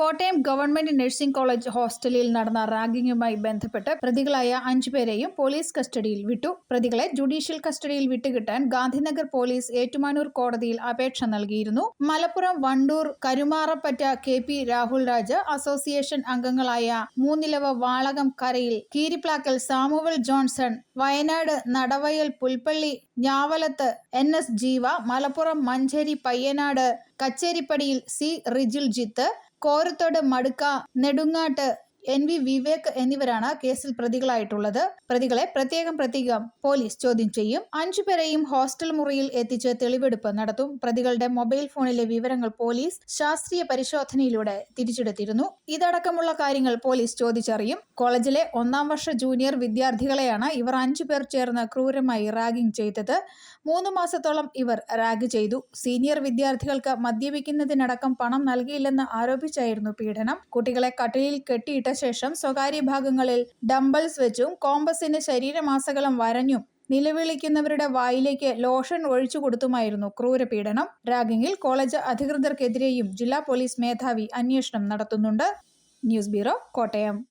Kottayam government nursing college ഹോസ്റ്റലിൽ നടന്ന റാഗിങ്ങുമായി ബന്ധപ്പെട്ട് പ്രതികളായ അഞ്ചുപേരെയും പോലീസ് കസ്റ്റഡിയിൽ വിട്ടു. പ്രതികളെ ജുഡീഷ്യൽ കസ്റ്റഡിയിൽ വിട്ടുകിട്ടാൻ ഗാന്ധിനഗർ പോലീസ് ഏറ്റുമാനൂർ കോടതിയിൽ അപേക്ഷ നൽകിയിരുന്നു. Malappuram Wandoor Karumarappatta K P Rahul Raj association അംഗങ്ങളായ മൂന്നിലവ വാളകം കരയിൽ Keeriplackal Samuel Johnson Wayanad Nadavayal Pulpally Njavalath N S Jeeva Malappuram Manjeri Payyanad കച്ചേരിപ്പടിയിൽ C Rijil Jith Korathodu Madukka Nedungattu N V Vivek എന്നിവരാണ് കേസിൽ പ്രതികളായിട്ടുള്ളത്. പ്രതികളെ പ്രത്യേകം പ്രത്യേകം പോലീസ് ചോദ്യം ചെയ്യും. അഞ്ചുപേരെയും hostel മുറിയിൽ എത്തിച്ച് തെളിവെടുപ്പ് നടത്തും. പ്രതികളുടെ മൊബൈൽ ഫോണിലെ വിവരങ്ങൾ പോലീസ് ശാസ്ത്രീയ പരിശോധനയിലൂടെ തിരിച്ചെടുത്തിരുന്നു. ഇതടക്കമുള്ള കാര്യങ്ങൾ പോലീസ് ചോദിച്ചറിയും. കോളേജിലെ ഒന്നാം വർഷ ജൂനിയർ വിദ്യാർത്ഥികളെയാണ് ഇവർ അഞ്ചു പേർ ചേർന്ന് ക്രൂരമായി റാഗിംഗ് ചെയ്തത്. മൂന്ന് മാസത്തോളം ഇവർ റാഗ് ചെയ്തു. സീനിയർ വിദ്യാർത്ഥികൾക്ക് മദ്യപിക്കുന്നതിനടക്കം പണം നൽകിയില്ലെന്ന് ആരോപിച്ചായിരുന്നു പീഡനം. കുട്ടികളെ കട്ടിലിൽ കെട്ടിയിട്ട ശേഷം സ്വകാര്യ ഭാഗങ്ങളിൽ ഡംബൽസ് വെച്ചും കോമ്പസിന് ശരീരമാസകലം വരഞ്ഞും നിലവിളിക്കുന്നവരുടെ വായിലേക്ക് ലോഷൻ ഒഴിച്ചു കൊടുത്തുമായിരുന്നു ക്രൂരപീഡനം. റാഗിങ്ങിൽ കോളേജ് അധികൃതർക്കെതിരെയും ജില്ലാ പോലീസ് മേധാവി അന്വേഷണം നടത്തുന്നുണ്ട്. News bureau Kottayam.